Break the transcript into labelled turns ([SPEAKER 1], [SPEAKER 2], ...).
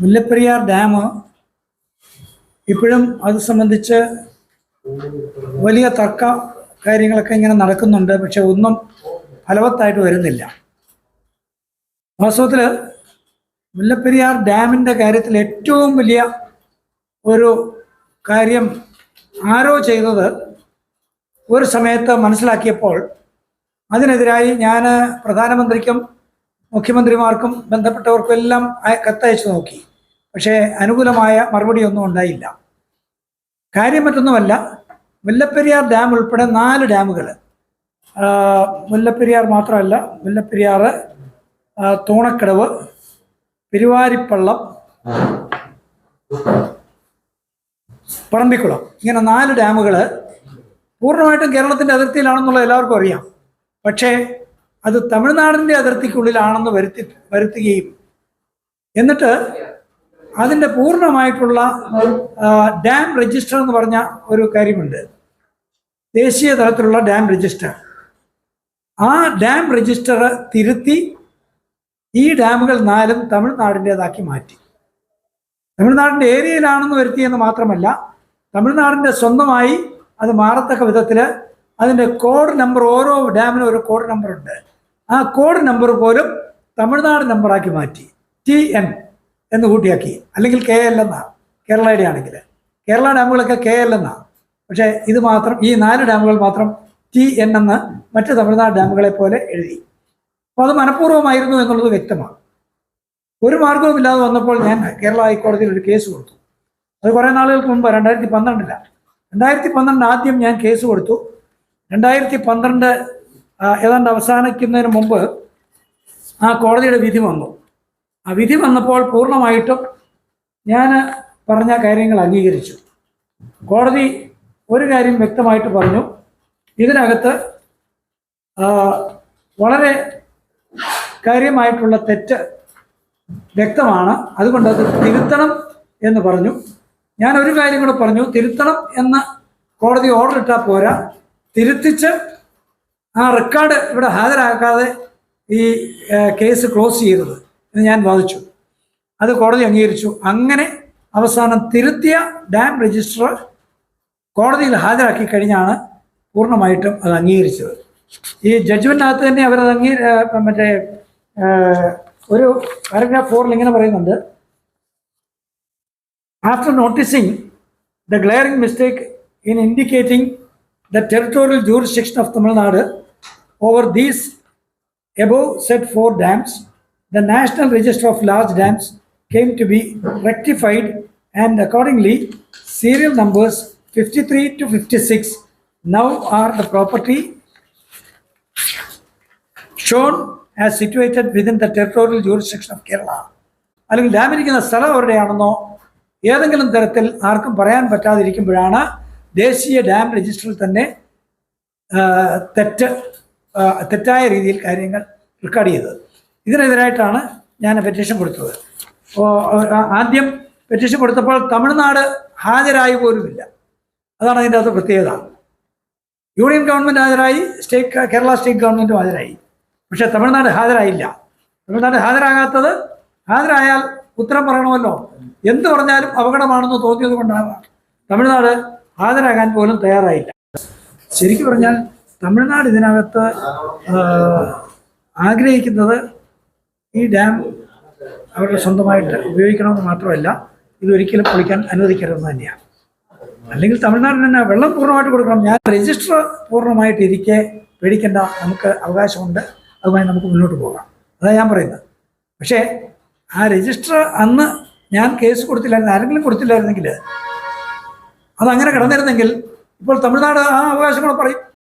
[SPEAKER 1] Mullaperiyar dam ഇപ്പോഴും അത് സംബന്ധിച്ച് വലിയ തർക്ക കാര്യങ്ങളൊക്കെ ഇങ്ങനെ നടക്കുന്നുണ്ട്. പക്ഷെ ഒന്നും ഫലവത്തായിട്ട് വരുന്നില്ല. വാസ്തവത്തിൽ മുല്ലപ്പെരിയാർ ഡാമിന്റെ കാര്യത്തിൽ ഏറ്റവും വലിയ ഒരു കാര്യം ആരോ ചെയ്തത് ഒരു സമയത്ത് മനസ്സിലാക്കിയപ്പോൾ അതിനെതിരായി ഞാൻ പ്രധാനമന്ത്രിക്കും മുഖ്യമന്ത്രിമാർക്കും ബന്ധപ്പെട്ടവർക്കും എല്ലാം കത്തയച്ചു നോക്കി. പക്ഷേ അനുകൂലമായ മറുപടിയൊന്നും ഉണ്ടായില്ല. കാര്യം മറ്റൊന്നുമല്ല മുല്ലപ്പെരിയാർ ഡാം ഉൾപ്പെടെ നാല് ഡാമുകൾ. മുല്ലപ്പെരിയാർ മാത്രമല്ല മുല്ലപ്പെരിയാർ തോണക്കടവ് പെരുവാരിപ്പള്ളം പറമ്പിക്കുളം. ഇങ്ങനെ നാല് ഡാമുകൾ പൂർണമായിട്ടും കേരളത്തിന്റെ അതിർത്തിയിലാണെന്നുള്ളത് എല്ലാവർക്കും അറിയാം. പക്ഷേ അത് തമിഴ്നാടിന്റെ അതിർത്തിക്കുള്ളിലാണെന്ന് വരുത്തി വരുത്തുകയും എന്നിട്ട് അതിന്റെ പൂർണമായിട്ടുള്ള ഡാം രജിസ്റ്റർ എന്ന് പറഞ്ഞ ഒരു കാര്യമുണ്ട്. ദേശീയ തലത്തിലുള്ള ഡാം രജിസ്റ്റർ ആ ഡാം രജിസ്റ്റർ തിരുത്തി ഈ ഡാമുകൾ നാലും തമിഴ്നാടിന്റെതാക്കി മാറ്റി. തമിഴ്നാടിന്റെ ഏരിയയിലാണെന്ന് വരുത്തിയെന്ന് മാത്രമല്ല തമിഴ്നാടിന്റെ സ്വന്തമായി അത് മാറത്തക്ക വിധത്തിൽ അതിന്റെ കോഡ് നമ്പർ ഓരോ ഡാമിനും ഒരു കോഡ് നമ്പർ ഉണ്ട്. ആ കോഡ് നമ്പർ പോലും തമിഴ്നാട് നമ്പറാക്കി മാറ്റി. ടി എൻ എന്ന് കൂട്ടിയാക്കി. അല്ലെങ്കിൽ കെ എൽ എന്നാണ് കേരളയുടെ ആണെങ്കിൽ. കേരള ഡാമുകളൊക്കെ കെ എൽ എന്നാണ് പക്ഷേ ഇത് മാത്രം ഈ നാല് ഡാമുകൾ മാത്രം ടി എൻ എന്ന് മറ്റ് തമിഴ്നാട് ഡാമുകളെ പോലെ എഴുതി. അപ്പോൾ അത് മനഃപൂർവമായിരുന്നു എന്നുള്ളത് വ്യക്തമാണ്. ഒരു മാർഗവുമില്ലാതെ വന്നപ്പോൾ ഞാൻ കേരള ഹൈക്കോടതിയിൽ ഒരു കേസ് കൊടുത്തു. അത് കുറേ നാളുകൾക്ക് മുമ്പ് രണ്ടായിരത്തി പന്ത്രണ്ടിലാണ് രണ്ടായിരത്തി പന്ത്രണ്ട് ആദ്യം ഞാൻ കേസ് കൊടുത്തു. രണ്ടായിരത്തി പന്ത്രണ്ട് ഏതാണ്ട് അവസാനിക്കുന്നതിന് മുമ്പ് ആ കോടതിയുടെ വിധി വന്നു. ആ വിധി വന്നപ്പോൾ പൂർണമായിട്ടും ഞാൻ പറഞ്ഞ കാര്യങ്ങൾ അംഗീകരിച്ചു. കോടതി ഒരു കാര്യം വ്യക്തമായിട്ട് പറഞ്ഞു. ഇതിനകത്ത് വളരെ കാര്യമായിട്ടുള്ള തെറ്റ് വ്യക്തമാണ്. അതുകൊണ്ട് അത് തിരുത്തണം എന്ന് പറഞ്ഞു. ഞാൻ ഒരു കാര്യം കൂടെ പറഞ്ഞു. തിരുത്തണം എന്ന് കോടതി ഓർഡർ ഇട്ടാൽ പോരാ. തിരുത്തിച്ച് ആ റെക്കോർഡ് ഇവിടെ ഹാജരാക്കാതെ ഈ കേസ് ക്ലോസ് ചെയ്തത്. എന്ന് ഞാൻ വാദിച്ചു. അത് കോടതി അംഗീകരിച്ചു. അങ്ങനെ അവസാനം തിരുത്തിയ ഡാം രജിസ്റ്റർ കോടതിയിൽ ഹാജരാക്കി കഴിഞ്ഞാണ് പൂർണമായിട്ടും അത് അംഗീകരിച്ചത്. ഈ ജഡ്ജ്മെന്റിനകത്ത് തന്നെ അവരത് അംഗീ മറ്റേ ഒരു പാരഗ്രാഫ് ഫോറിൽ ഇങ്ങനെ പറയുന്നുണ്ട്. After noticing the glaring mistake in indicating the territorial jurisdiction of Tamil Nadu over these above set four dams, the National Register of Large Dams came to be rectified and accordingly serial numbers 53 to 56 now are the property shown as situated within the territorial jurisdiction of Kerala. അല്ലെങ്കിൽ dam ഇരിക്കുന്ന സ്ഥലം എവിടെയാണെന്നോ ഏതെങ്കിലും തരത്തിൽ ആർക്കും പറയാൻ പറ്റാതിരിക്കുമ്പോഴാണ് ദേശീയ dam രജിസ്റ്ററിൽ തന്നെ തെറ്റ് തെറ്റായ രീതിയിൽ കാര്യങ്ങൾ റെക്കോർഡ് ചെയ്തത് ഇതിനെതിരായിട്ടാണ് ഞാൻ പെറ്റീഷൻ കൊടുത്തത്. അപ്പോൾ ആദ്യം പെറ്റീഷൻ കൊടുത്തപ്പോൾ തമിഴ്നാട് ഹാജരായി പോലുമില്ല. അതാണ് അതിന്റെ അകത്ത് പ്രത്യേകത. യൂണിയൻ ഗവൺമെന്റ് ഹാജരായി സ്റ്റേറ്റ് കേരള സ്റ്റേറ്റ് ഗവൺമെന്റും ഹാജരായി. പക്ഷേ തമിഴ്നാട് ഹാജരായില്ല. തമിഴ്നാട് ഹാജരാകാത്തത് ഹാജരായാൽ ഉത്തരം പറയണമല്ലോ. എന്ത് പറഞ്ഞാലും അപകടമാണെന്ന് തോന്നിയത് കൊണ്ടാണ്. തമിഴ്നാട് ഹാജരാകാൻ പോലും തയ്യാറായില്ല. ശരിക്കും പറഞ്ഞാൽ തമിഴ്നാട് ഇതിനകത്ത് ആഗ്രഹിക്കുന്നത് ഈ ഡാം അവരുടെ സ്വന്തമായിട്ട് ഉപയോഗിക്കണമെന്ന് മാത്രമല്ല ഇതൊരിക്കലും പൊളിക്കാൻ അനുവദിക്കരുതെന്ന് തന്നെയാണ് അല്ലെങ്കിൽ തമിഴ്നാടിന് തന്നെ വെള്ളം പൂർണമായിട്ട് കൊടുക്കണം. ഞാൻ രജിസ്റ്റർ പൂർണമായിട്ട് ഇരിക്കെ പേടിക്കേണ്ട. നമുക്ക് അവകാശമുണ്ട്. അതുമായി നമുക്ക് മുന്നോട്ട് പോകാം. അതാണ് ഞാൻ പറയുന്നത്. പക്ഷേ ആ രജിസ്റ്റർ അന്ന് ഞാൻ കേസ് കൊടുത്തില്ലായിരുന്നു. ആരെങ്കിലും കൊടുത്തില്ലായിരുന്നെങ്കിൽ അതങ്ങനെ കിടന്നിരുന്നെങ്കിൽ ഇപ്പോൾ തമിഴ്നാട് ആ അവകാശങ്ങൾ പറയും.